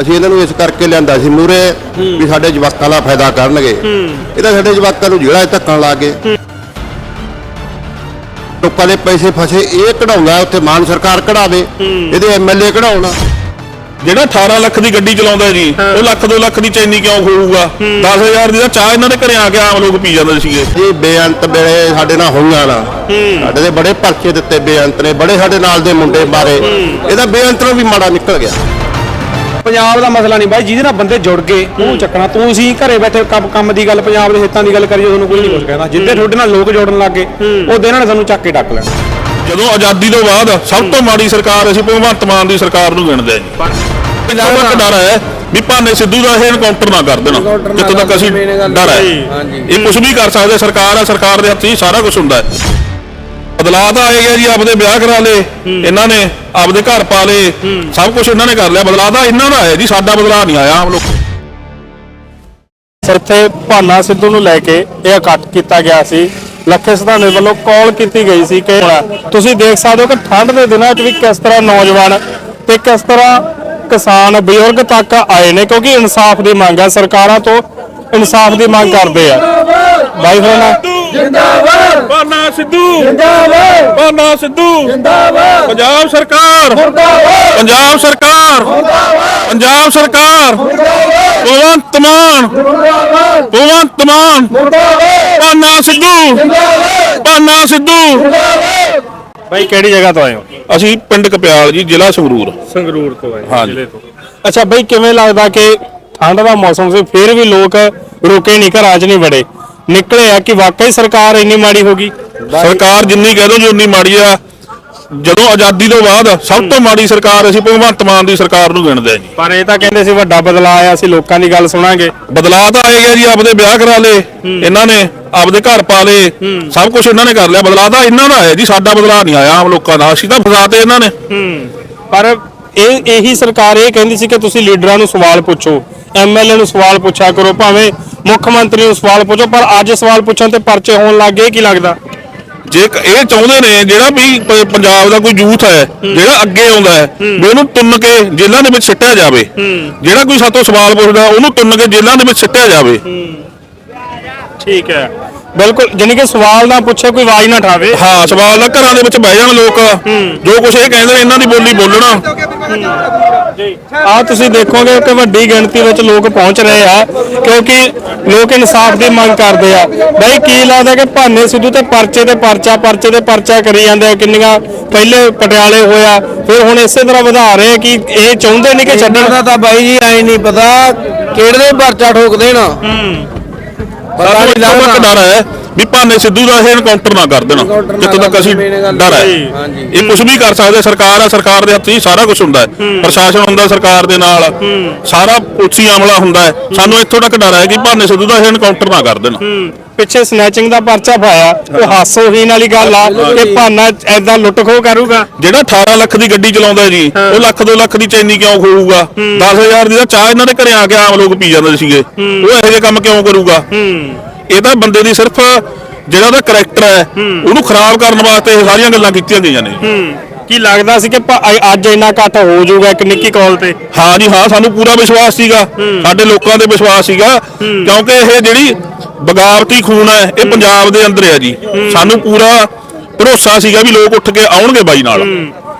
ਅਸੀਂ ਇਹਨਾਂ ਨੂੰ ਇਸ ਕਰਕੇ ਲਿਆਂਦਾ ਸੀ ਮੂਰੇ ਵੀ ਸਾਡੇ ਜਵਾਕਾਂ ਦਾ ਫਾਇਦਾ ਕਰਨਗੇ। ਇਹ ਤਾਂ ਸਾਡੇ ਜਵਾਕਾਂ ਨੂੰ ਜਿਹੜਾ ਧੱਕਣ ਲੱਗ ਗਏ। ਲੋਕਾਂ ਦੇ ਪੈਸੇ ਫਸੇ ਇਹ ਕਢਾਉਂਦਾ ਉੱਥੇ ਮਾਨ ਸਰਕਾਰ ਕਢਾਵੇ ਇਹਦੇ ਐਮਐਲਏ ਕਢਾਉਣਾ। ਜਿਹੜਾ 18 ਲੱਖ ਦੀ ਗੱਡੀ ਚਲਾਉਂਦਾ ਜੀ ਉਹ ਲੱਖ 2 ਲੱਖ ਦੀ ਚੈਨੀ ਕਿਉਂ ਖੋਊਗਾ? 10000 ਦੀ ਤਾਂ ਚਾਹ ਇਹਨਾਂ ਦੇ ਘਰੇ ਆ ਕੇ ਆਮ ਲੋਕ ਪੀ ਜਾਂਦੇ ਸੀਗੇ। ਇਹ ਬੇਅੰਤ ਵੇਲੇ ਸਾਡੇ ਨਾਲ ਹੋਈਆਂ ਨਾ। ਸਾਡੇ ਦੇ ਬੜੇ ਪਰਚੇ ਦਿੱਤੇ ਬੇਅੰਤ ਨੇ ਬੜੇ ਸਾਡੇ ਨਾਲ ਦੇ ਮੁੰਡੇ ਮਾਰੇ। ਇਹਦਾ ਬੇਅੰਤ ਨੂੰ ਵੀ ਮਾੜਾ ਨਿਕਲ ਗਿਆ। ਪੰਜਾਬ ਦਾ ਮਸਲਾ ਨਹੀਂ ਬਾਈ ਜਿਹਦੇ ਨਾਲ ਬੰਦੇ ਜੁੜ ਗਏ ਉਹ ਚੱਕਣਾ ਤੂੰ ਸੀ ਘਰੇ ਬੈਠੇ ਕੰਮ ਕੰਮ ਦੀ ਗੱਲ ਪੰਜਾਬ ਦੇ ਹਿੱਤਾਂ ਦੀ ਗੱਲ ਕਰੀਏ ਤੁਹਾਨੂੰ ਕੋਈ ਨਹੀਂ ਕੁਝ ਕਹਿੰਦਾ ਜਿੱਦੇ ਤੁਹਾਡੇ ਨਾਲ ਲੋਕ ਜੋੜਨ ਲੱਗ ਉਹਦੇ ਇਹਨਾਂ ਨੇ ਸਾਨੂੰ ਚੱਕ ਕੇ ਡੱਕ ਲੈਣਾ। ਜਦੋਂ ਆਜ਼ਾਦੀ ਤੋਂ ਬਾਅਦ ਸਭ ਤੋਂ ਮਾੜੀ ਸਰਕਾਰ ਅਸੀਂ ਭਗਵੰਤ ਮਾਨ ਦੀ ਸਰਕਾਰ ਨੂੰ ਗਿਣਦੇ ਹਾਂ ਜੀ। ਪੰਜਾਬ ਦਾ ਇੱਕ ਡਰ ਹੈ ਵੀ ਭਾਨੇ ਸਿੱਧੂ ਦਾ ਇਹ ਐਨਕਾਊਂਟਰ ਨਾ ਕਰ ਦੇਣਾ। ਜਿੱਥੋਂ ਤੱਕ ਅਸੀਂ ਡਰ ਹੈ। ਇਹ ਕੁਝ ਵੀ ਕਰ ਸਕਦੇ ਸਰਕਾਰ ਹੈ ਸਰਕਾਰ ਦੇ ਹੱਥ 'ਚ ਹੀ ਸਾਰਾ ਕੁਝ ਹੁੰਦਾ ਹੈ। ਬਦਲਾਅ ਤਾਂ ਆਏ ਗਿਆ ਜੀ ਆਪਦੇ ਵਿਆਹ ਕਰਾ ਲਏ ਇਹਨਾਂ ਨੇ ਆਪਦੇ ਘਰ ਪਾ ਲਏ ਸਭ ਕੁਝ ਇਹਨਾਂ ਨੇ ਕਰ ਲਿਆ ਬਦਲਾਅ ਤਾਂ ਇਹਨਾਂ ਦਾ ਆਇਆ ਜੀ ਸਾਡਾ ਬਦਲਾਅ ਨਹੀਂ ਆਇਆ ਆਮ ਲੋਕ। ਇੱਥੇ ਭਾਨਾ ਸਿੱਧੂ ਨੂੰ ਲੈ ਕੇ ਇਹ ਇਕੱਠ ਕੀਤਾ ਗਿਆ ਸੀ। ਲੱਖੇ ਸਿਧਾਣੇ ਵੱਲੋਂ ਕਾਲ ਕੀਤੀ ਗਈ ਸੀ ਕਿ ਤੁਸੀਂ ਦੇਖ ਸਕਦੇ ਹੋ ਕਿ ਠੰਡ ਦੇ ਦਿਨਾਂ 'ਚ ਵੀ ਕਿਸ ਤਰ੍ਹਾਂ ਨੌਜਵਾਨ ਤੇ ਕਿਸ ਤਰ੍ਹਾਂ ਕਿਸਾਨ ਬਜ਼ੁਰਗ ਤੱਕ ਆਏ ਨੇ ਕਿਉਂਕਿ ਇਨਸਾਫ ਦੀ ਮੰਗ ਹੈ ਸਰਕਾਰਾਂ ਤੋਂ ਇਨਸਾਫ ਦੀ ਮੰਗ ਕਰਦੇ ਆ। ਬਾਈ ਹੋਣਾ ਪਾਨਾ ਸਿੱਧੂ। ਜਿੰਦਾਬਾਦ। ਪਾਨਾ ਸਿੱਧੂ। ਜਿੰਦਾਬਾਦ। ਪੰਜਾਬ ਸਰਕਾਰ। ਮੁਰਦਾਬਾਦ। ਪੰਜਾਬ ਸਰਕਾਰ। ਮੁਰਦਾਬਾਦ। ਪੰਜਾਬ ਸਰਕਾਰ। ਭਗਵੰਤ ਮਾਨ। ਮੁਰਦਾਬਾਦ। ਭਗਵੰਤ ਮਾਨ। ਮੁਰਦਾਬਾਦ। ਪਾਨਾ ਸਿੱਧੂ। ਜਿੰਦਾਬਾਦ। ਪਾਨਾ ਸਿੱਧੂ। ਬਾਈ ਕਿਹੜੀ ਜਗ੍ਹਾ ਤੋਂ ਆਏ ਹੋ? ਅਸੀਂ ਪਿੰਡ ਕਪਿਆਲ ਜੀ ਜ਼ਿਲ੍ਹਾ ਸੰਗਰੂਰ। ਸੰਗਰੂਰ ਤੋਂ ਆਏ। ਜ਼ਿਲ੍ਹੇ ਤੋਂ। ਅੱਛਾ ਬਾਈ ਕਿਵੇਂ ਲੱਗਦਾ ਕਿ ਠੰਡ ਦਾ ਮੌਸਮ ਸੀ? ਫਿਰ ਵੀ ਲੋਕ ਰੁਕੇ ਨਹੀਂ ਘਰਾਂ 'ਚ ਨਹੀਂ ਵੜੇ। ਨਿਕਲੇ ਆ ਕਿ ਵਾਕਈ ਸਰਕਾਰ ਇੰਨੀ ਮਾੜੀ ਹੋ ਗਈ? ਸਰਕਾਰ ਜਿੰਨੀ ਕਹਿ ਦੋ ਜੀ ਉਨੀ ਮਾੜੀ ਆ। ਜਦੋਂ ਆਜ਼ਾਦੀ ਤੋਂ ਬਾਅਦ ਸਭ ਤੋਂ ਮਾੜੀ ਸਰਕਾਰ ਅਸੀਂ ਭਗਵੰਤ ਮਾਨ ਦੀ ਸਰਕਾਰ ਨੂੰ ਗਿਣਦੇ ਹਾਂ ਜੀ। ਪਰ ਇਹ ਤਾਂ ਕਹਿੰਦੇ ਸੀ ਵੱਡਾ ਬਦਲਾਅ ਆਇਆ ਸੀ ਲੋਕਾਂ ਦੀ ਗੱਲ ਸੁਣਾਂਗੇ। ਬਦਲਾਅ ਤਾਂ ਆਏ ਗਿਆ ਜੀ ਆਪਦੇ ਵਿਆਹ ਕਰਾ ਲਏ ਇਹਨਾਂ ਨੇ ਆਪਦੇ ਘਰ ਪਾ ਲਏ ਸਭ ਕੁਝ ਇਹਨਾਂ ਨੇ ਕਰ ਲਿਆ। ਬਦਲਾਅ ਤਾਂ ਇਹਨਾਂ ਦਾ ਆਇਆ ਜੀ ਸਾਡਾ ਬਦਲਾਅ ਨਹੀਂ ਆਇਆ ਆਮ ਲੋਕਾਂ ਦਾ। ਅਸੀਂ ਤਾਂ ਫਸਾਤੇ ਇਹਨਾਂ ਨੇ। ਪਰ ਇਹ ਇਹੀ ਸਰਕਾਰ ਇਹ ਕਹਿੰਦੀ ਸੀ ਕਿ ਤੁਸੀਂ ਲੀਡਰਾਂ ਨੂੰ ਸਵਾਲ ਪੁੱਛੋ ਐਮਐਲਏ ਨੂੰ ਸਵਾਲ ਪੁੱਛਿਆ ਕਰੋ ਭਾਵੇਂ ਮੁੱਖ ਮੰਤਰੀ ਨੂੰ ਸਵਾਲ ਪੁੱਛੋ ਪਰ ਅੱਜ ਸਵਾਲ ਪੁੱਛਣ ਤੇ ਪਰਚੇ ਹੋਣ ਲੱਗ ਗਏ ਕੀ ਲੱਗਦਾ? ਜੇ ਕ- ਇਹ ਚਾਹੁੰਦੇ ਨੇ ਜਿਹੜਾ ਵੀ ਪ- ਪੰਜਾਬ ਦਾ ਕੋਈ ਯੂਥ ਹੈ ਜਿਹੜਾ ਅੱਗੇ ਆਉਂਦਾ ਹੈ ਵੀ ਉਹਨੂੰ ਤੁੰਨ ਕੇ ਜੇਲ੍ਹਾਂ ਦੇ ਵਿੱਚ ਸਿੱਟਿਆ ਜਾਵੇ ਜਿਹੜਾ ਕੋਈ ਸਾਤੋਂ ਸਵਾਲ ਪੁੱਛਦਾ ਉਹਨੂੰ ਤੁੰਨ ਕੇ ਜੇਲ੍ਹਾਂ ਦੇ ਵਿੱਚ ਸਿੱਟਿਆ ਜਾਵੇ। ਠੀਕ ਹੈ। ਬਿਲਕੁਲ ਜਾਨੀ ਕਿ ਸਵਾਲ ਨਾ ਪੁੱਛੇ ਕੋਈ ਆਵਾਜ਼ ਨਾ ਠਾਵੇ। ਹਾਂ ਸਵਾਲ ਦਾ ਘਰਾਂ ਦੇ ਵਿੱਚ ਬਹਿ ਜਾਣ ਲੋਕ। ਜੋ ਕੁਝ ਇਹ ਕਹਿੰਦੇ ਨੇ ਇਹਨਾਂ ਦੀ ਬੋਲੀ ਬੋਲਣਾ। ਆ ਤੁਸੀਂ ਦੇਖੋਗੇ ਕਿ ਵੱਡੀ ਗਿਣਤੀ ਵਿੱਚ ਲੋਕ ਪਹੁੰਚ ਰਹੇ ਆ ਕਿਉਂਕਿ ਲੋਕ ਇਨਸਾਫ ਦੀ ਮੰਗ ਕਰਦੇ ਆ। ਬਈ ਕੀ ਲੱਗਦਾ ਕਿ ਭਾਨੇ ਸਿੱਧੂ ਤੇ ਪਰਚੇ ਤੇ ਪਰਚਾ ਪਰਚੇ ਤੇ ਪਰਚਾ ਕਰੀ ਜਾਂਦੇ ਆ ਕਿੰਨੀਆਂ ਪਹਿਲੇ ਪਟਿਆਲੇ ਹੋਇਆ ਫਿਰ ਹੁਣ ਇਸੇ ਤਰ੍ਹਾਂ ਵਧਾ ਰਹੇ ਆ ਕਿ ਇਹ ਚਾਹੁੰਦੇ ਨਹੀਂ ਕਿ ਛੱਡਣ? ਦਾ ਤਾਂ ਬਾਈ ਜੀ ਐ ਨਹੀਂ ਪਤਾ ਕਿਹੜੇ ਪਰਚਾ ਠੋਕ ਦੇਣਾ? ਪਤਾ ਨਹੀਂ ਲੱਗਦਾ। ਡਰ ਹੈ। ਵੀ ਭਾਨੇ ਸਿੱਧੂ ਦਾ ਇਹ ਐਨਕਾਊਂਟਰ ਨਾ ਕਰ ਦੇਣਾ Encounter ਨਾ ਜਿੱਥੋਂ ਤੱਕ ਅਸੀਂ ਦੇਣ, main ਗੱਲ ਡਰ ਹੈ। ਹਾਂਜੀ। ਇਹ ਕੁਝ ਵੀ ਕਰ ਸਕਦੇ ਸਰਕਾਰ ਆ ਸਰਕਾਰ ਦੇ ਹੱਥ 'ਚ ਹੀ ਸਾਰਾ ਕੁਝ ਹੁੰਦਾ ਹੈ। ਪ੍ਰਸ਼ਾਸਨ ਹੁੰਦਾ ਸਰਕਾਰ ਦੇ ਨਾਲ। ਸਾਰਾ ਪੁਲਿਸੀ ਅਮਲਾ ਹੁੰਦਾ ਹੈ। ਸਾਨੂੰ ਇੱਥੋਂ ਤੱਕ ਡਰ ਹੈ ਕਿ ਭਾਨੇ ਸਿੱਧੂ ਦਾ ਇਹ ਐਨਕਾਊਂਟਰ ਨਾ ਕਰ ਦੇਣਾ। ਪਿੱਛੇ ਸਨੈਚਿੰਗ ਦਾ ਪਰਚਾ ਪਾਇਆ ਉਹ ਹਾਸੋਹੀਨ ਵਾਲੀ ਗੱਲ ਆ ਕਿ ਭਾਨਾ ਐਦਾਂ ਲੁੱਟ ਖੋ ਕਰੂਗਾ। ਜਿਹੜਾ 18 ਲੱਖ ਦੀ ਗੱਡੀ ਚਲਾਉਂਦਾ ਹੈ। ਜੀ ਉਹ ਲੱਖ 2 ਲੱਖ ਦੀ ਚੈਨੀ ਕਿਉਂ ਖੋਊਗਾ? 10000 ਦੀ ਤਾਂ ਚਾਹ ਇਹਨਾਂ ਦੇ ਘਰੇ ਆ ਕੇ ਆਮ ਲੋਕ ਪੀ ਜਾਂਦੇ ਸੀਗੇ। ਉਹ ਇਹੋ ਜਿਹੇ ਕੰਮ ਕਿਉਂ ਕਰੂਗਾ? ਇਹ ਤਾਂ ਬੰਦੇ ਦੀ ਸਿਰਫ ਜਿਹੜਾ ਉਹਦਾ ਕਰੈਕਟਰ ਹੈ ਉਹਨੂੰ ਖਰਾਬ ਕਰਨ ਵਾਸਤੇ ਇਹ ਸਾਰੀਆਂ ਗੱਲਾਂ ਕੀਤੀਆਂ ਗਈਆਂ ਨੇ। ਕੀ ਲੱਗਦਾ ਸੀ ਕਿ ਅ- ਅੱਜ ਇੰਨਾ ਇਕੱਠ ਹੋ ਜਾਊਗਾ ਇੱਕ ਨਿੱਕੀ ਕਾਲ ਤੇ? ਹਾਂ ਜੀ ਹਾਂ ਸਾਨੂੰ ਪੂਰਾ ਵਿਸ਼ਵਾਸ ਸੀਗਾ। ਸਾਡੇ ਲੋਕਾਂ ਦੇ ਵਿਸ਼ਵਾਸ ਸੀਗਾ ਕਿਉਂਕਿ ਇਹ ਜਿਹੜੀ ਬਗਾਵਤੀ ਖੂਨ ਹੈ ਇਹ ਪੰਜਾਬ ਦੇ ਅੰਦਰ ਹੈ ਜੀ। ਸਾਨੂੰ ਪੂਰਾ ਭਰੋਸਾ ਸੀਗਾ ਵੀ ਲੋਕ ਉੱਠ ਕੇ ਆਉਣਗੇ ਬਾਈ ਨਾਲ।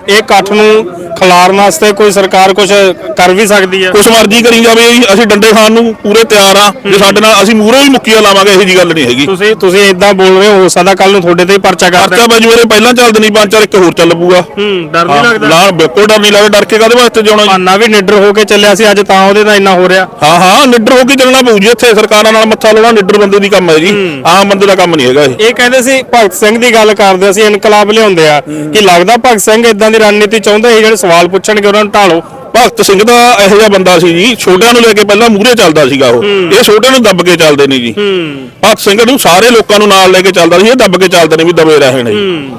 ਇਹ ਇਕੱਠ ਨੂੰ ਖਿਲਾਰਨ ਵਾਸਤੇ ਕੋਈ ਸਰਕਾਰ ਕੁਝ ਕਰ ਵੀ ਸਕਦੀ ਹੈ ਕੁਛ ਮਰਜ਼ੀ ਕਰੀ ਜਾਵੇ ਜੀ ਅਸੀਂ ਡੰਡੇ ਖਾਣ ਨੂੰ ਪੂਰੇ ਤਿਆਰ ਆ। ਜੇ ਸਾਡੇ ਨਾਲ ਅਸੀਂ ਮੂਹਰੋਂ ਹੀ ਮੁੱਕੀਆਂ ਲਾਵਾਂਗੇ ਇਹੋ ਜੀ ਗੱਲ ਨਹੀਂ ਹੈਗੀ। ਤੁਸੀਂ ਤੁਸੀਂ ਇਦਾਂ ਬੋਲ ਰਹੇ ਹੋ ਹੋ ਸਕਦਾ ਕੱਲ ਨੂੰ ਤੁਹਾਡੇ ਤੇ ਹੀ ਪਰਚਾ ਕਰ ਖਰਚਾ ਬਾਜੀ ਮੇਰੇ ਪਹਿਲਾਂ ਚੱਲਦੇ ਨਹੀਂ ਪੰਜ ਚਾਰ ਇੱਕ ਹੋਰ ਚੱਲ ਪੂਗਾ ਹੂੰ ਡਰ ਹਾਂ, ਨਾ ਬਿਲਕੁਲ ਡਰ ਨਹੀਂ ਲੱਗਦਾ ਡਰ ਕੇ ਕਾਹਦੇ ਵਾਸਤੇ ਜਾਣਾ ਜੀ? ਭਾਨਾ ਵੀ ਨਿਡਰ ਹੋ ਕੇ ਚੱਲਿਆ ਸੀ ਅੱਜ ਤਾਂ ਉਹਦੇ ਨਾਲ ਇੰਨਾ ਹੋ ਰਿਹਾ। ਹਾਂ ਹਾਂ ਨਿੱਡਰ ਹੋ ਕੇ ਚੱਲਣਾ ਪਊ ਜੀ ਇੱਥੇ ਸਰਕਾਰਾਂ ਨਾਲ ਮੱਥਾ ਲਾਉਣਾ ਨਿੱਡਰ ਬੰਦੇ ਦੀ ਕੰਮ ਹੈ ਜੀ। ਆਮ ਬੰਦੇ ਦਾ ਕੰਮ ਨਹੀਂ ਹੈਗਾ ਇਹ। ਇਹ ਕਹਿੰਦੇ ਸੀ ਭਗਤ ਸਿੰਘ ਦੀ ਗੱਲ ਕਰਦੇ ਸੀ ਇਨਕਲਾਬ ਲਿਆਉਂਦੇ ਆ। ਕਿ ਲੱਗਦਾ ਭਗਤ ਸਿੰਘ ਇਦਾਂ ਦੀ ਰਣਨੀਤੀ ਚਾਹੁੰਦੇ ਸੀ ਜਿਹੜੇ ਸਵਾਲ ਪੁੱਛਣਗੇ ਉਹਨਾਂ ਨੂੰ ਢਾਲੋ। ਭਗਤ ਸਿੰਘ ਦਾ ਇਹੋ ਜਿਹਾ ਬੰਦਾ ਸੀ ਜੀ ਛੋਟਿਆਂ ਨੂੰ ਲੈ ਕੇ ਪਹਿਲਾਂ ਮੂਹਰੇ ਚੱਲਦਾ ਸੀਗਾ ਉਹ। ਇਹ ਛੋਟਿਆਂ ਨੂੰ ਦੱਬ ਕੇ ਚੱਲਦੇ ਨੇ ਜੀ। ਭਗਤ ਸਿੰਘ ਨੂੰ ਸਾਰੇ ਲੋਕਾਂ ਨੂੰ ਨਾਲ ਲੈ ਕੇ ਚੱਲਦਾ ਸੀ ਇਹ ਦੱਬ ਕੇ ਚੱਲਦੇ ਨੇ ਵੀ ਦਬੇ ਰਹਿਣ ਜੀ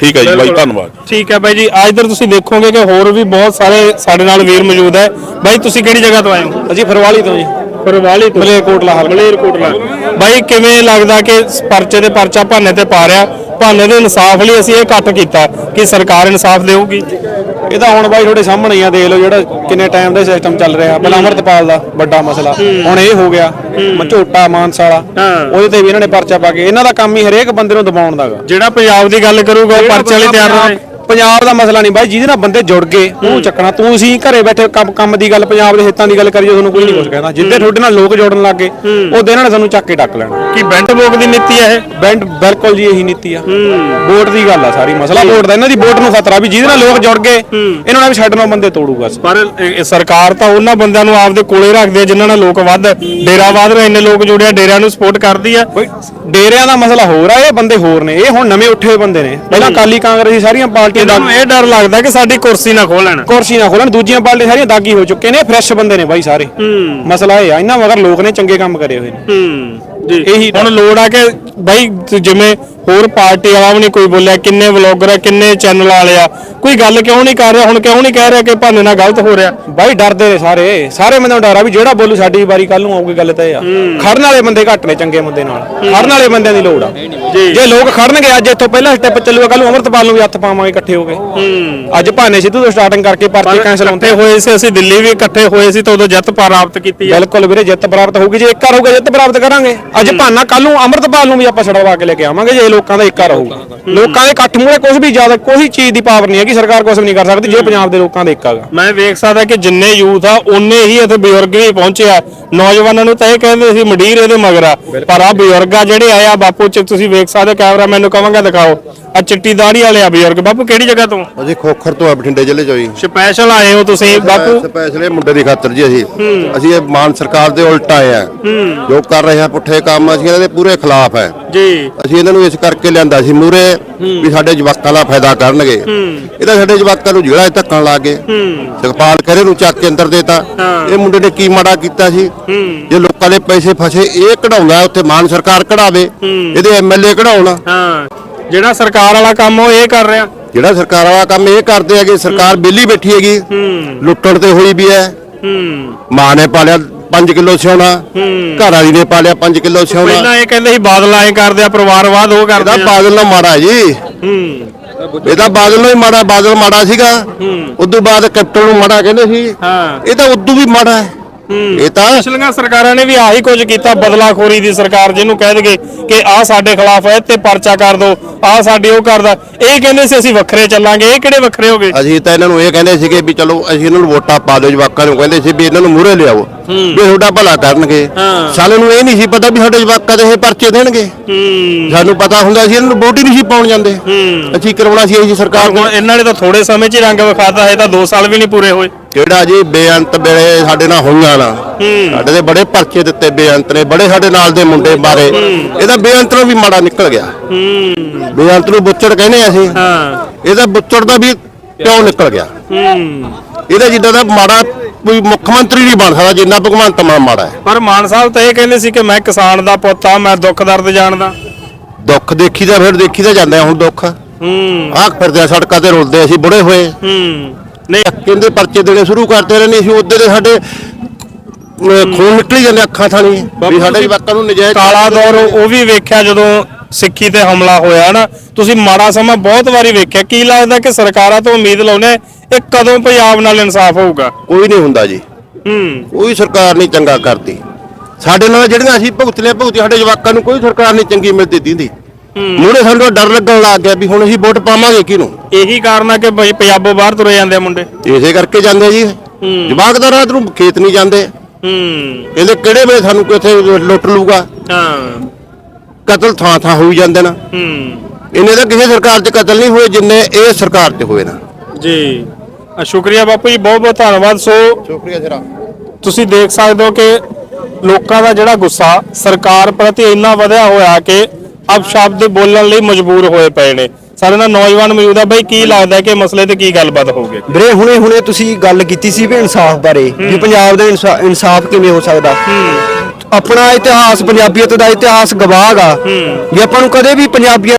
ਠੀਕ ਹੈ ਜੀ ਬਾਈ ਧੰਨਵਾਦ। ਠੀਕ ਹੈ ਬਾਈ ਜੀ ਅੱਜ ਇੱਧਰ ਤੁਸੀਂ ਦੇਖੋਗੇ ਕਿ ਹੋਰ ਵੀ ਬਹੁਤ ਸਾਰੇ ਸਾਡੇ ਨਾਲ ਵੀਰ ਮੌਜੂਦ ਹੈ। ਬਾਈ ਤੁਸੀਂ ਕਿਹੜੀ ਜਗ੍ਹਾ ਤੋਂ ਆਏ ਹੋ? ਅਸੀਂ ਫਰਵਾਲੀ ਤੋਂ ਜੀ। ਫਰਵਾਲੀ ਤੋਂ। ਮਲੇਰਕੋਟਲਾ ਮਲੇਰਕੋਟਲਾ। ਬਾਈ ਕਿਵੇਂ ਲੱਗਦਾ ਕਿ ਪਰਚੇ ਦੇ ਪਰਚਾ ਭਾਨੇ ਤੇ ਪਾ ਰਿਹਾ? ਭਾਨੇ ਦੇ ਇਨਸਾਫ ਲਈ ਅਸੀਂ ਇਹ ਇਕੱਠ ਕੀਤਾ ਕਿ ਸਰਕਾਰ ਇਨਸਾਫ ਦੇਊਗੀ। ਇਹ ਤਾਂ ਹੁਣ ਬਾਈ ਤੁਹਾਡੇ ਸਾਹਮਣੇ ਹੀ ਆ ਦੇਖ ਲਓ ਜਿਹੜਾ ਕਿੰਨੇ ਟਾਈਮ ਦਾ ਸਿਸਟਮ ਚੱਲ ਰਿਹਾ। ਪਹਿਲਾਂ ਅਮਰਤਪਾਲ ਦਾ ਵੱਡਾ ਮਸਲਾ ਹੁਣ ਇਹ ਹੋ ਗਿਆ ਮਝੋਟਾ ਮਾਨਸਾਲਾ ਉਹਦੇ ਤੇ ਵੀ ਇਹਨਾਂ ਨੇ ਪਰਚਾ ਪਾ ਕੇ ਇਹਨਾਂ ਦਾ ਕੰਮ ਹੀ ਹਰੇਕ ਬੰਦੇ ਨੂੰ ਦਬਾਉਣ ਦਾਗਾ ਜਿਹੜਾ ਪੰਜਾਬ ਦੀ ਗੱਲ ਕਰੂਗਾ ਉਹ ਪਰਚੇ ਵਾਲੀ ਤਿਆਰ ਰਹੇ ਪੰਜਾਬ ਦਾ ਮਸਲਾ ਨਹੀਂ ਬਾਈ ਜਿਹਦੇ ਨਾਲ ਬੰਦੇ ਜੁੜ ਗਏ ਉਹ ਚੱਕਣਾ ਤੂੰ ਸੀ ਘਰੇ ਬੈਠੇ ਕੰਮ ਕੰਮ ਦੀ ਗੱਲ ਪੰਜਾਬ ਦੇ ਹਿੱਤਾਂ ਦੀ ਗੱਲ ਕਰੀਏ ਤੁਹਾਨੂੰ ਕੋਈ ਨਹੀਂ ਕੁਝ ਕਹਿੰਦਾ। ਜਿੱਦੇ ਤੁਹਾਡੇ ਨਾਲ ਲੋਕ ਜੋੜਨ ਲੱਗੇ ਉਹਦੇ ਇਹਨਾਂ ਨੇ ਸਾਨੂੰ ਚੱਕ ਕੇ ਡੱਕ ਲੈਣਾ। ਕੀ ਬੈਂਟ ਬੋਕ ਦੀ ਨੀਤੀ ਹੈ ਇਹ? ਬੈਂਡ ਬਿਲਕੁਲ ਜੀ ਇਹੀ ਨੀਤੀ ਆ। ਵੋਟ ਦੀ ਗੱਲ ਆ ਸਾਰੀ ਮਸਲਾ ਵੋਟ ਦਾ ਇਹਨਾਂ ਦੀ ਵੋਟ ਨੂੰ ਖਤਰਾ ਵੀ ਜਿਹਦੇ ਨਾਲ ਲੋਕ ਜੁੜ ਗਏ ਇਹਨਾਂ ਨਾਲ ਵੀ ਨਾਲ ਬੰਦੇ ਤੋੜੂਗਾ ਪਰ ਇਹ- ਸਰਕਾਰ ਤਾਂ ਉਹਨਾਂ ਬੰਦਿਆਂ ਨੂੰ ਆਪਦੇ ਕੋਲੇ ਰੱਖਦੀ ਹੈ ਜਿਨ੍ਹਾਂ ਨਾਲ ਲੋਕ ਵੱਧ ਡੇਰਾਵਾਦ ਰਹੇ ਇੰਨੇ ਲੋਕ ਜੁੜਿਆ ਡੇਰਿਆਂ ਨੂੰ ਸਪੋਰਟ ਕਰਦੀ ਆ। ਡੇਰਿਆਂ ਦਾ ਮਸਲਾ ਹੋਰ ਆ ਇਹ ਬੰਦੇ ਹੋਰ ਨੇ ਇਹ ਹੁਣ ਨਵੇਂ ਉੱਠੇ ਹੋਏ ਬੰਦੇ ਨੇ। ਪਹਿਲਾਂ ਕਾਲੀ ਕਾਂਗਰਸੀ ਸਾਰੀਆਂ ਪਾਰਟੀਆਂ ਦਾ ਇਹਨਾਂ ਨੂੰ ਇਹ ਡਰ ਲੱਗਦਾ ਕਿ ਸਾਡੀ ਕੁਰਸੀ ਨਾ ਖੋਹ ਲੈਣ ਕੁਰਸੀ ਨਾ ਖੋਲਣ ਦੂਜੀਆਂ ਪਾਰਟੀਆਂ ਸਾਰੀਆਂ ਦਾਗੀ ਹੋ ਚੁੱਕੇ ਨੇ ਫਰੈਸ਼ ਬੰਦੇ ਨੇ ਬਾਈ ਸਾਰੇ। ਮਸਲਾ ਇਹ ਆ ਇਹਨਾਂ ਮਗਰ ਲੋਕ ਨੇ ਚੰਗੇ ਕੰਮ ਕਰੇ ਹੋਏ ਨੇ। ਹੂੰ। ਇਹੀ ਹੁਣ ਲੋੜ ਆ ਕਿ ਬਾਈ ਜਿਵੇਂ ਹੋਰ ਪਾਰਟੀ ਵਾਲਾ ਵੀ ਨਹੀਂ ਕੋਈ ਬੋਲਿਆ ਕਿੰਨੇ ਵਲੌਗਰ ਆ ਕਿੰਨੇ ਚੈਨਲ ਵਾਲੇ ਆ ਕੋਈ ਗੱਲ ਕਿਉਂ ਨਹੀਂ ਕਰ ਰਿਹਾ ਹੁਣ ਕਿਉਂ ਨਹੀਂ ਕਹਿ ਰਿਹਾ ਕਿ ਭਾਨੇ ਨਾਲ ਗਲਤ ਹੋ ਰਿਹਾ? ਬਾਈ ਡਰਦੇ ਨੇ ਸਾਰੇ ਸਾਰੇ ਬੰਦੇ ਨੂੰ ਡਰ ਆ ਵੀ ਜਿਹੜਾ ਬੋਲੂ ਸਾਡੀ ਵਾਰੀ ਕੱਲ ਨੂੰ ਆਊਗੀ ਗੱਲ ਤਾਂ ਇਹ ਆ। ਖੜਨ ਵਾਲੇ ਬੰਦੇ ਘੱਟ ਨੇ ਚੰਗੇ ਬੰਦੇ ਨਾਲ ਖੜਨ ਵਾਲੇ ਬੰਦਿਆਂ ਦੀ ਲੋੜ ਆ। ਜੇ। ਲੋਕ ਖੜਨਗੇ ਅੱਜ ਇੱਥੋਂ ਪਹਿਲਾਂ ਸਟੈਪ ਚੱਲੂਗਾ ਕੱਲ ਨੂੰ ਅਮਰਤਪਾਲ ਨੂੰ ਵੀ ਹੱਥ ਪਾਵਾਂਗੇ ਇਕੱਠੇ ਹੋ ਕੇ। ਅੱਜ ਭਾਨੇ ਸਿੱਧੂ ਤੋਂ ਸਟਾਰਟਿੰਗ ਕਰਕੇ ਪਰਚੇ ਕੈਂਸਲ ਹੁੰਦੇ ਹੋਏ ਸੀ ਅਸੀਂ ਦਿੱਲੀ ਵੀ ਇਕੱਠੇ ਹੋਏ ਸੀ ਤਾਂ ਉਦੋਂ ਜਿੱਤ ਪ੍ਰਾਪਤ ਕੀਤੀ ਬਿਲਕੁਲ ਵੀਰੇ ਜਿੱਤ ਪ੍ਰਾਪਤ ਹੋਊਗੀ ਜੇ ਇੱਕਾ ਰਹੂਗਾ ਜਿੱਤ ਪ੍ਰਾਪਤ ਕਰਾਂਗੇ। ਅੱਜ ਭਾਨਾ ਕੱਲ ਨੂੰ ਅਮਰਤਪਾਲ ਨੂੰ ਵੀ ਆਪਾਂ ਛਡਵਾ ਕੇ ਲੈ ਕੇ ਆਵਾਂਗੇ ਜੇ ਲੋਕਾਂ ਦਾ ਇੱਕਾ ਰਹੂਗਾ। ਲੋਕਾਂ ਦੇ ਇਕੱਠ ਮੂਰੇ ਕੁਝ ਵੀ ਜ਼ਿਆਦਾ ਕੋਈ ਚੀਜ਼ ਦੀ ਪਾਵਰ ਨਹੀਂ ਹੈਗੀ ਸਰਕਾਰ ਕੁਝ ਵੀ ਨਹੀਂ ਕਰ ਸਕਦੀ ਜੇ ਪੰਜਾਬ ਦੇ ਲੋਕਾਂ ਦਾ ਇੱਕਾ ਮੈਂ ਵੇਖ ਸਕਦਾ ਕਿ ਜਿੰਨੇ ਯੂਥ ਆ ਉਨੇ ਹੀ ਇੱਥੇ ਬਜ਼ੁਰਗ ਵੀ ਪਹੁੰਚੇ ਆ। ਨੌਜਵਾਨਾਂ ਨੂੰ ਤਾਂ ਇਹ ਕਹਿੰਦੇ ਸੀ ਮੰਡੀਰ ਇਹਦੇ ਮਗਰ ਆ। ਪਰ ਆ ਬਜ਼ੁਰਗ ਆ ਜਿਹੜੇ ਆਏ ਆ ਬਾਪੂ ਚ ਤੁਸੀਂ ਵੇਖ ਸਕਦੇ ਹੋ ਕੈਮਰਾ ਮੈਨੂੰ ਕਹਾਂਗਾ ਦਿਖਾਓ। ਆ ਚਿੱਟੀ ਦਾੜੀ ਵਾਲੇ ਆ ਬਜ਼ੁਰਗ। ਬਾਪੂ ਕਿਹੜੀ ਜਗ੍ਹਾ ਤੋਂ? ਅਸੀਂ ਖੋਖਰ ਤੋਂ ਆ ਬਠਿੰਡੇ ਜ਼ਿਲ੍ਹੇ ਚੋਂ ਜੀ। ਸਪੈਸ਼ਲ ਆਏ ਹੋ ਤੁਸੀਂ ਬਾਪੂ? ਸਪੈਸ਼ਲ ਇਹ ਮੁੰਡੇ ਦੀ ਖਾਤਰ ਜੀ ਅਸੀਂ। ਅਸੀਂ ਇਹ ਮਾਨ ਸਰਕਾਰ ਦੇ ਉਲਟ ਆਏ ਆ। ਜੋ ਕਰ ਰਹੇ ਆ ਪੁੱਠੇ ਕੰਮ ਅਸੀਂ ਇਹਨਾਂ ਦੇ ਪੂਰੇ ਖਿਲਾਫ ਹੈ ਜੀ। ਅਸੀਂ ਇਹਨਾਂ ਨੂੰ ਇਸ ਕਰਕੇ ਲਿਆਂਦਾ ਸੀ ਮੂਰੇ ਵੀ ਸਾਡੇ ਜਵਾਕਾਂ ਦਾ ਫਾਇਦਾ ਕਰਨਗੇ। ਇਹ ਤਾਂ ਸਾਡੇ ਜਵਾਕਾਂ ਨੂੰ ਜਿਹੜਾ ਧੱਕਣ ਲੱਗ ਗਏ। ਸੁਖਪਾਲ ਖਰੇ ਨੂੰ ਚੱਕ ਕੇ ਅੰਦਰ ਦੇਤਾ। ਇਹ ਮੁੰਡੇ ਨੇ ਕੀ ਮਾੜਾ ਕੀਤਾ ਸੀ? ਜੇ ਲੋਕਾਂ ਦੇ ਪੈਸੇ ਫਸੇ ਇਹ ਕਢਾਉਂਦਾ ਉੱਥੇ ਮਾਨ ਸਰਕਾਰ ਕਢਾਵੇ। ਇਹਦੇ ਐਮਐਲਏ ਕਢਾਉਣ। ਹਾਂ। ਜਿਹੜਾ ਸਰਕਾਰ ਵਾਲਾ ਕੰਮ ਉਹ ਇਹ ਕਰ ਰਿਹਾ। ਜਿਹੜਾ ਸਰਕਾਰ ਵਾਲਾ ਕੰਮ ਇਹ ਕਰਦੇ ਹੈਗੇ ਸਰਕਾਰ ਬਿੱਲੀ ਬੈਠੀ ਹੈਗੀ। ਲੁੱਟਣ ਤੇ ਹੋਈ ਵੀ ਹੈ। ਹੂੰ। ਮਾਂ ਨੇ ਪਾਲਿਆ 5 ਕਿਲੋ ਸਿਉਣਾ ਘਰ ਵਾਲੀ ਨੇ ਪਾਲਿਆ 5 ਕਿਲੋ ਸਿਉਣਾ। ਪਹਿਲਾਂ ਇਹ ਕਹਿੰਦੇ ਸੀ ਬਾਦਲ ਆਏ ਕਰਦੇ ਆ ਪਰਿਵਾਰਵਾਦ ਉਹ ਕਰਦੇ ਇਹਦਾ ਆ। ਬਾਦਲ ਨਾਲ ਮਾੜਾ ਜੀ। ਹੂੰ। ਇਹਦਾ ਬਾਦਲ ਨੂੰ ਹੀ ਮਾੜਾ ਬਾਦਲ ਮਾੜਾ ਸੀਗਾ। ਉਦੋਂ ਬਾਅਦ ਕੈਪਟਨ ਨੂੰ ਮਾੜਾ ਕਹਿੰਦੇ ਸੀ। ਹਾਂ। ਇਹ ਤਾਂ ਉਦੋਂ ਵੀ ਮਾੜਾ ਹੈ। ਇਹ ਤਾਂ ਪਿਛਲੀਆਂ ਸਰਕਾਰਾਂ ਨੇ ਵੀ ਆਹੀ ਕੁਝ ਕੀਤਾ ਬਦਲਾਖੋਰੀ ਦੀ ਸਰਕਾਰ ਜਿਹਨੂੰ ਕਹਿ ਦਗੇ ਕਿ ਆਹ ਸਾਡੇ ਖਿਲਾਫ ਹੈ ਤੇ ਪਰਚਾ ਕਰ ਦੋ ਆਹ ਸਾਡੇ ਉਹ ਕਰਦਾ। ਇਹ ਕਹਿੰਦੇ ਸੀ ਅਸੀਂ ਵੱਖਰੇ ਚੱਲਾਂਗੇ ਇਹ ਕਿਹੜੇ ਵੱਖਰੇ ਹੋ ਗਏ? ਅਸੀਂ ਤਾਂ ਇਹਨਾਂ ਨੂੰ ਇਹ ਕਹਿੰਦੇ ਸੀਗੇ ਵੀ ਚਲੋ ਅਸੀਂ ਇਹਨਾਂ ਨੂੰ ਵੋਟਾਂ ਪਾ ਦਿਓ ਜਵਾਕਾਂ ਨੂੰ ਕਹਿੰਦੇ ਸੀ ਵੀ ਇਹਨਾਂ ਨੂੰ ਮੂਹਰੇ ਲਿਆਓ ਵੀ ਤੁਹਾਡਾ ਭਲਾ ਕਰਨਗੇ। ਸਾਨੂੰ ਨੂੰ ਇਹ ਨਹੀਂ ਸੀ ਪਤਾ ਵੀ ਸਾਡੇ ਜਵਾਕਾਂ ਦੇ ਇਹ ਪਰਚੇ ਦੇਣਗੇ। ਸਾਨੂੰ ਪਤਾ ਹੁੰਦਾ ਸੀ ਇਹਨਾਂ ਨੂੰ ਵੋਟ ਹੀ ਨਹੀਂ ਸੀ ਪਾਉਣ ਜਾਂਦੇ। ਅਸੀਂ ਕਰਾਉਣਾ ਸੀ ਇਹੀ ਸਰਕਾਰ ਹੁਣ ਇਹਨਾਂ ਨੇ ਤਾਂ ਥੋੜੇ ਸਮੇਂ 'ਚ ਰੰਗ ਵਿਖਾਤਾ ਹੈ ਤਾਂ 2 ਸਾਲ ਵੀ ਨਹੀਂ ਪੂਰੇ ਹੋਏ। ਜਿਹੜਾ ਜੀ ਬੇਅੰਤ ਵੇਲੇ ਸਾਡੇ ਨਾਲ ਹੋਈਆਂ ਨਾ ਸਾਡੇ ਦੇ ਬੜੇ ਪਰਚੇ ਦਿੱਤੇ ਬੇਅੰਤ ਨੇ ਬੜੇ ਸਾਡੇ ਨਾਲ ਦੇ ਮੁੰਡੇ ਮਾਰੇ। ਇਹਦਾ ਬੇਅੰਤ ਨੂੰ ਵੀ ਮਾੜਾ ਨਿਕਲ ਗਿਆ। ਬੇਅੰਤ ਨੂੰ ਬੁੱਚੜ ਕਹਿੰਦੇ ਅਸੀਂ। ਹਾਂ। ਇਹਦਾ ਬੁੱਚੜ ਦਾ ਵੀ ਕਿਉਂ ਨਿਕਲ ਗਿਆ। ਇਹਦਾ ਜਿੱਦਾਂ ਦਾ ਮਾੜਾ ਕੋਈ ਮੁੱਖ ਮੰਤਰੀ ਨਹੀਂ ਬਣ ਸਕਦਾ ਜਿੰਨਾ ਭਗਵੰਤ ਮਾਨ ਮਾੜਾ ਹੈ। ਪਰ ਮਾਨ ਸਾਹਿਬ ਤਾਂ ਇਹ ਕਹਿੰਦੇ ਸੀ ਕਿ ਮੈਂ ਕਿਸਾਨ ਦਾ ਪੁੱਤ ਆ ਮੈਂ ਦੁੱਖ ਦਰਦ ਜਾਣਦਾ। ਦੁੱਖ ਦੇਖੀ ਦਾ ਫਿਰ ਦੇਖੀ ਦਾ ਜਾਂਦਾ ਹੁਣ ਦੁੱਖ। ਹੂੰ। ਆਹ ਫਿਰਦੇ ਸੜਕਾਂ ਤੇ ਰੁਲਦੇ ਅਸੀਂ ਬੁੜੇ ਹੋਏ। ਹੂੰ। ਨਹੀਂ ਕਹਿੰਦੇ ਪਰਚੇ ਦੇਣੇ ਸ਼ੁਰੂ ਕਰਦੇ ਰਹੇ ਨੇ ਅਸੀਂ ਉਹਦੇ ਦੇ ਸਾਡੇ ਖੂਨ ਨਿਕਲੀ ਜਾਂਦੇ ਅੱਖਾਂ ਥਾਣੀ। ਵੀ ਸਾਡੇ ਜਵਾਕਾਂ ਨੂੰ ਨਜਾਇਜ਼ ਕਾਲਾ ਦੌਰ ਉਹ ਵੀ ਵੇਖਿਆ ਜਦੋਂ ਸਿੱਖੀ ਤੇ ਹਮਲਾ ਹੋਇਆ ਨਾ ਤੁਸੀਂ ਮਾੜਾ ਸਮਾਂ ਬਹੁਤ ਵਾਰੀ ਵੇਖਿਆ ਕੀ ਲੱਗਦਾ ਕਿ ਸਰਕਾਰਾਂ ਤੋਂ ਉਮੀਦ ਲਾਉਨੇ ਇਹ ਕਦੋਂ ਪੰਜਾਬ ਨਾਲ ਇਨਸਾਫ ਹੋਊਗਾ? ਕੋਈ ਨਹੀਂ ਹੁੰਦਾ ਜੀ। ਹੂੰ। ਕੋਈ ਸਰਕਾਰ ਨਹੀਂ ਚੰਗਾ ਕਰਦੀ। ਸਾਡੇ ਨਾਲ ਜਿਹੜੀਆਂ ਅਸੀਂ ਭੁਗਤਲੇ ਭੁਗਤੀ ਸਾਡੇ ਜਵਾਕਾਂ ਨੂੰ ਕੋਈ ਸਰਕਾਰ ਨਹੀਂ ਚੰਗੀ ਮਿਲਦੀ ਦਿੰਦੀ। ਮੂਹਰੇ ਸਾਨੂੰ ਡਰ ਲੱਗਣ ਲੱਗ ਗਿਆ ਵੀ ਹੁਣ ਅਸੀਂ ਵੋਟ ਪਾਵਾਂਗੇ ਕਿਹਨੂੰ? ਇਹੀ ਕਾਰਨ ਆ ਕਿ ਬਈ ਪੰਜਾਬੋਂ ਬਾਹਰ ਤੁਰੇ ਜਾਂਦੇ ਆ ਮੁੰਡੇ। ਇਸੇ ਕਰਕੇ ਜਾਂਦੇ ਜੀ। ਜਵਾਕ ਦਾ ਰਾਤ ਨੂੰ ਖੇਤ ਨਹੀਂ ਜਾਂਦੇ। ਹੂੰ। ਕਹਿੰਦੇ ਕਿਹੜੇ ਵੇਲੇ ਸਾਨੂੰ ਕਿੱਥੇ ਲੁੱਟ ਲੂਗਾ ਹਾਂ। ਕਤਲ ਥਾਂ ਥਾਂ ਹੋਈ ਜਾਂਦੇ ਨਾ। ਹੂੰ। ਇਹਨੇ ਤਾਂ ਕਿਸੇ ਸਰਕਾਰ 'ਚ ਕਤਲ ਨਹੀਂ ਹੋਏ ਜਿੰਨੇ ਇਹ ਸਰਕਾਰ 'ਚ ਹੋਏ ਨਾ। ਜੀ। ਅ, ਸ਼ੁਕਰੀਆ ਬਾਪੂ ਜੀ ਬਹੁਤ ਬਹੁਤ ਧੰਨਵਾਦ। ਸੋ ਸ਼ੁਕਰੀਆ ਜਰਾ ਤੁਸੀਂ ਦੇਖ ਸਕਦੇ ਹੋ ਕਿ ਲੋਕਾਂ ਦਾ ਜਿਹੜਾ ਗੁੱਸਾ ਸਰਕਾਰ ਪ੍ਰਤੀ ਇੰਨਾ ਵਧਿਆ ਹੋਇਆ ਕਿ ਅਪਸ਼ਬਦ ਬੋਲਣ ਲਈ ਮਜਬੂਰ ਹੋਏ ਪਏ ਨੇ। ਸਾਡੇ ਨਾਲ ਨੌਜਵਾਨ ਮੌਜੂਦ ਆ। ਬਈ ਕੀ ਲੱਗਦਾ ਹੈ ਕਿ ਮਸਲੇ ਤੇ ਕੀ ਗੱਲਬਾਤ ਹੋਊਗੀ? ਵੀਰੇ ਹੁਣੇ ਹੁਣੇ ਤੁਸੀਂ ਗੱਲ ਕੀਤੀ ਸੀ ਵੀ ਇਨਸਾਫ ਬਾਰੇ ਵੀ ਪੰਜਾਬ ਦਾ ਇਨਸਾ- ਇਨਸਾਫ ਕਿਵੇਂ ਹੋ ਸਕਦਾ? ਆਪਣਾ ਇਤਿਹਾਸ ਪੰਜਾਬੀਅਤ ਦਾ ਇਤਿਹਾਸ ਗਵਾਹ ਗਾ। ਵੀ ਆਪਾਂ ਨੂੰ ਕਦੇ ਵੀ ਪੰਜਾਬੀਅਤ